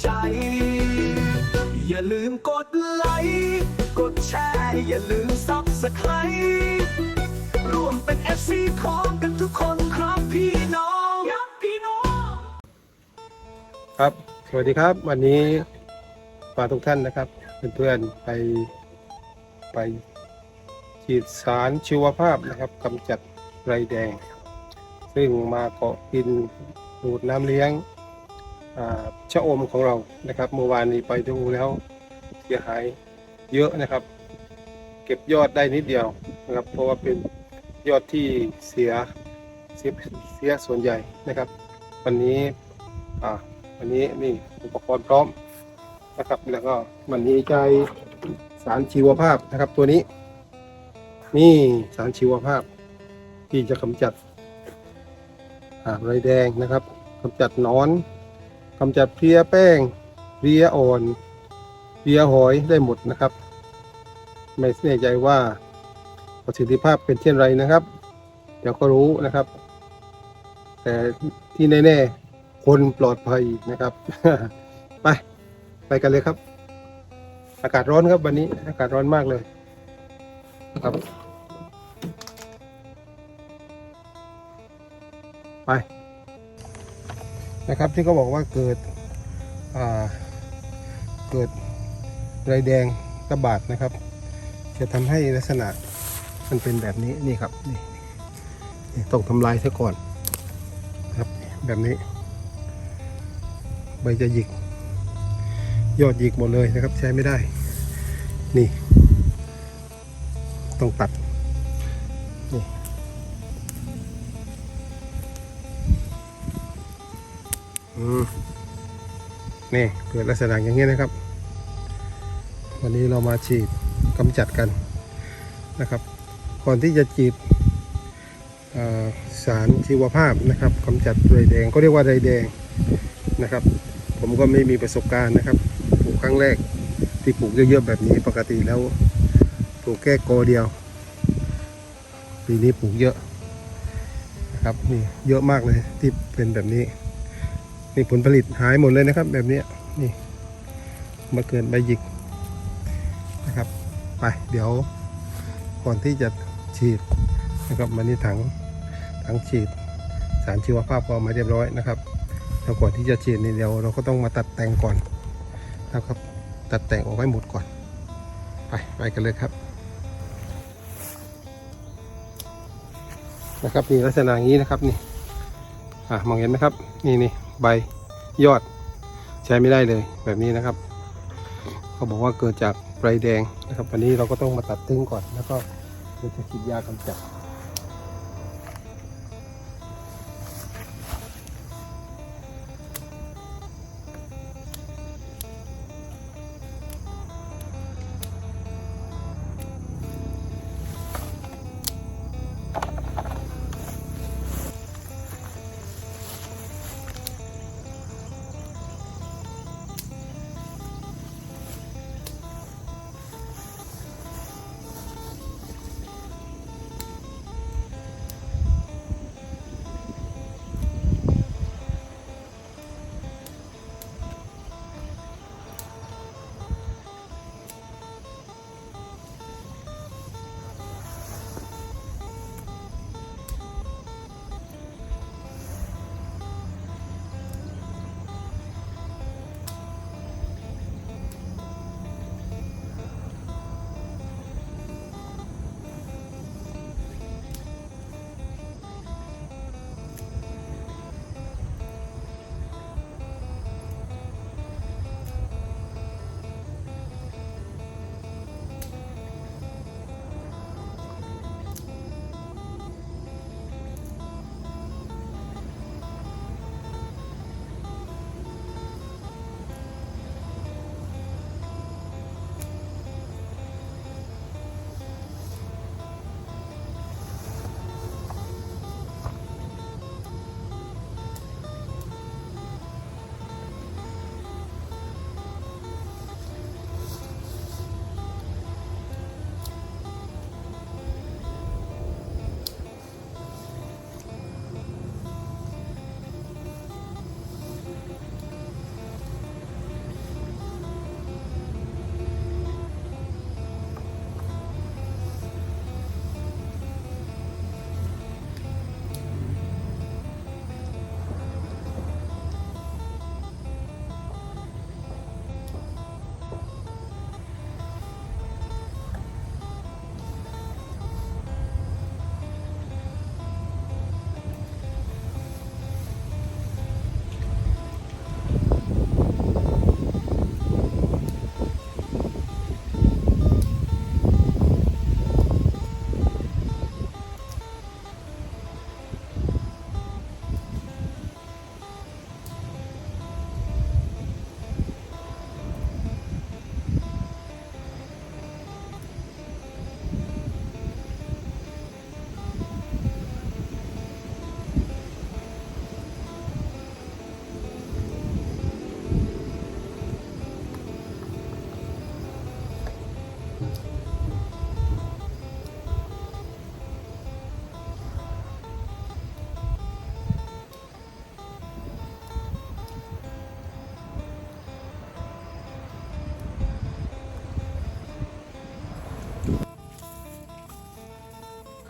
ใจ อย่าลืมกดไลค์กดแชร์อย่าลืมซับสไครต์ร่วมเป็น FC ของกันทุกคนครับพี่น้องครับพี่น้องครับ สวัสดีครับ วันนี้มาทุกท่านนะครับเพื่อนๆไปไปฉีดสารชีวภาพนะครับกำจัดไรแดง ซึ่งมาเกาะกินดูดน้ำเลี้ยง ชะอมของเรานะครับ เมื่อวานนี้ไปดูแล้วเสียหายเยอะนะครับ เก็บยอดได้นิดเดียวนะครับ เพราะว่าเป็นยอดที่เสียเสียเสียส่วนใหญ่นะครับ วันนี้อ่าวันนี้นี่อุปกรณ์พร้อมนะครับ แล้วก็มันนี้ใจสารชีวภาพนะครับ ตัวนี้ นี่สารชีวภาพ ที่จะกำจัดอ่าไรแดงนะครับกำจัดนอน กำจัดเพลียแป้งเพลียอ่อนเพลียหอยได้หมดนะครับ ไม่แน่ใจว่าประสิทธิภาพเป็นเช่นไรนะครับ เดี๋ยวก็รู้นะครับ แต่ที่แน่ๆคนปลอดภัยนะครับ ไปไปกันเลยครับ อากาศร้อนครับวันนี้ อากาศร้อนมากเลยครับ ไป นะครับ ที่เขาบอกว่าเกิดเกิดไรแดงระบาดนะครับ จะทำให้ลักษณะมันเป็นแบบนี้นี่ครับนี่นี่ต้องทำลายซะก่อนครับแบบนี้ ใบจะหยิก ยอดหยิกหมดเลยนะครับ ใช้ไม่ได้ นี่ ต้องตัดนี่ นี่เกิดลักษณะอย่างนี้นะครับ วันนี้เรามาฉีดกำจัดกันนะครับ ก่อนที่จะฉีดสารชีวภาพนะครับกำจัดไรแดงก็เรียกว่าไรแดงนะครับ ผมก็ไม่มีประสบการณ์นะครับปลูกครั้งแรกที่ปลูกเยอะๆแบบนี้ปกติแล้วปลูกแค่กอเดียว ปีนี้ปลูกเยอะนะครับนี่เยอะมากเลยที่เป็นแบบนี้ นี่ผลผลิตหายหมดเลยนะครับ แบบนี้นี่มาเกินใบหยิกนะครับ ไปเดี๋ยวก่อนที่จะฉีดนะครับมานี่ถังถังฉีดสารชีวภาพก็มาเรียบร้อยนะครับแล้วก่อนที่จะฉีดนี่เดี๋ยวเราก็ต้องมาตัดแต่งก่อนนะครับ ตัดแต่งออกให้หมดก่อน ไปไปกันเลยครับนะครับนี่ลักษณะอย่างนี้นะครับนี่อะมองเห็นไหมครับ นี่นี่ ใบยอดใช้ไม่ได้เลยแบบนี้นะครับเขาบอกว่าเกิดจากใบแดงนะครับ วันนี้เราก็ต้องมาตัดทิ้งก่อนแล้วก็เดี๋ยวจะฉีดยากำจัด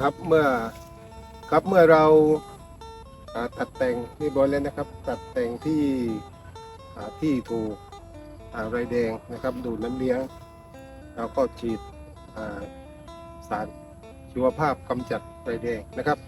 ครับเมื่อครับเมื่อเราตัดแต่งที่บร้อยแล้วนะครับ ตัดแต่งที่ที่ถูกไรแดงนะครับ ดูดน้ำเลี้ยงเราก็ฉีดสารชีวภาพกำจัดไรแดงนะครับ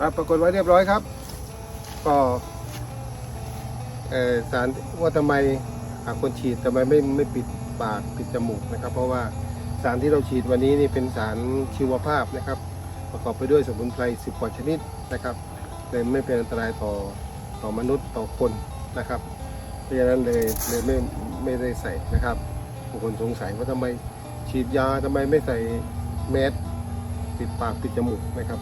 ครับปรากฏว่าเรียบร้อยครับ ก็สารว่าทำไมคนฉีดทำไมไม่ไม่ปิดปากปิดจมูกนะครับ เพราะว่าสารที่เราฉีดวันนี้นี่เป็นสารชีวภาพนะครับ ประกอบไปด้วยสมุนไพร10กว่าชนิดนะครับเลยไม่เป็นอันตรายต่อต่อมนุษย์ต่อคนนะครับ เพราะฉะนั้นเลยเลยไม่ไม่ได้ใส่นะครับบางคนสงสัยว่าทำไมฉีดยาทำไมไม่ใส่แมสปิดปากปิดจมูกนะครับ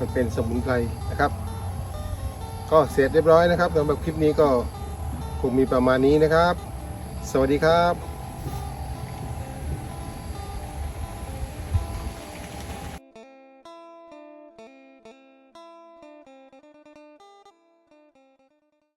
มันเป็นสมุนไพรนะครับ ก็เสร็จเรียบร้อยนะครับสำหรับคลิปนี้ก็คงมีประมาณนี้นะครับ สวัสดีครับ